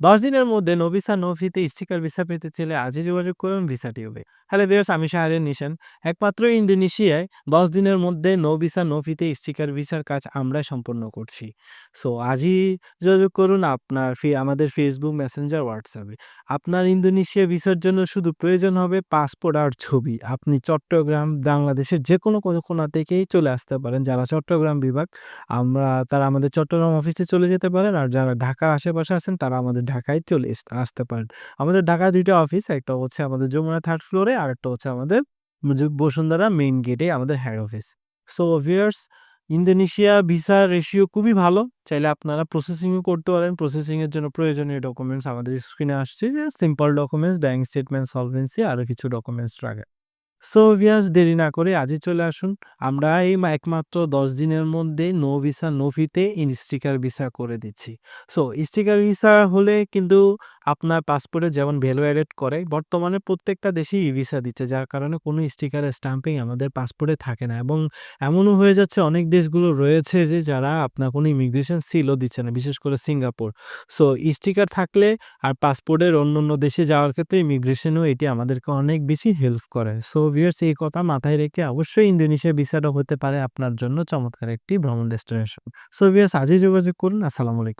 ১০ দিনের মধ্যে no visa no ফিতে স্টিকার ভিসা পেতে চাইলে আজই যোগাযোগ করুন ভিসা টিউবে। হ্যালো ভিউয়ার্স আমি শাহরিয়ার নিশান। একমাত্র ইন্দোনেশিয়ায় ১০ দিনের মধ্যে নো ভিসা স্টিকার ভিসার কাজ আমরাই সম্পন্ন করছি। সো আজই যোগাযোগ করুন আপনার ফে আমাদের ফেসবুক, মেসেঞ্জার, হোয়াটসঅ্যাপে। আপনার ইন্দোনেশিয়া ভিসার জন্য শুধু প্রয়োজন হবে পাসপোর্ট আর ছবি। আপনি চট্টগ্রাম, বাংলাদেশের যে কোনো কোণা থেকেই চলে আসতে পারেন। যারা চট্টগ্রাম বিভাগ আমরা তারা আমাদের চট্টগ্রাম অফিসে চলে যেতে পারেন। আর যারা ঢাকার আশেপাশে আছেন তারা আমাদের ঢাকায় চলে আসতে পারেন। আমাদের ঢাকায় দুইটা অফিস। একটা হচ্ছে আমাদের যমুনা থার্ড ফ্লোরে আর একটা হচ্ছে আমাদের বসুন্ধরা মেইন গেটে আমাদের head office. So viewers Indonesia visa ratio খুবই ভালো। চাইলে আপনারা প্রসেসিংও করতে পারেন। প্রসেসিং এর জন্য প্রয়োজনীয় ডকুমেন্টস আমাদের স্ক্রিনে আসছে simple documents, bank statement, solvency আরও কিছু ডকুমেন্টস লাগে। সো ভিয়াস দেরি না করে আজই চলে আসুন। আমরা এই একমাত্র ১০ দিনের মধ্যে নো ভিসা, নো ফিতে স্টিকার ভিসা করে দিচ্ছি। সো স্টিকার ভিসা হলে কিন্তু আপনার পাসপোর্টে যেমন ভ্যালু এডেড করে, বর্তমানে প্রত্যেকটা দেশেই ই-ভিসা দিচ্ছে। যার কারণে কোনো স্টিকারের স্ট্যাম্পিং আমাদের পাসপোর্টে থাকে না এবং এমনও হয়ে যাচ্ছে অনেক দেশগুলো রয়েছে যে যারা আপনার কোনো ইমিগ্রেশন সিলও দিচ্ছে না। বিশেষ করে সিঙ্গাপুর। সো স্টিকার থাকলে আর পাসপোর্টের অন্য অন্য দেশে যাওয়ার ক্ষেত্রে ইমিগ্রেশনেও এটি আমাদেরকে অনেক বেশি হেল্প করে। সো ভিউয়ার্স এই কথা মাথায় রেখে অবশ্যই ইন্দোনেশিয়া ভিসাটা হতে পারে আপনার জন্য চমৎকার একটি ভ্রমণ ডেস্টিনেশন। সো ভিউয়ার্স আজই যোগাযোগ করুন। আসসালামু আলাইকুম।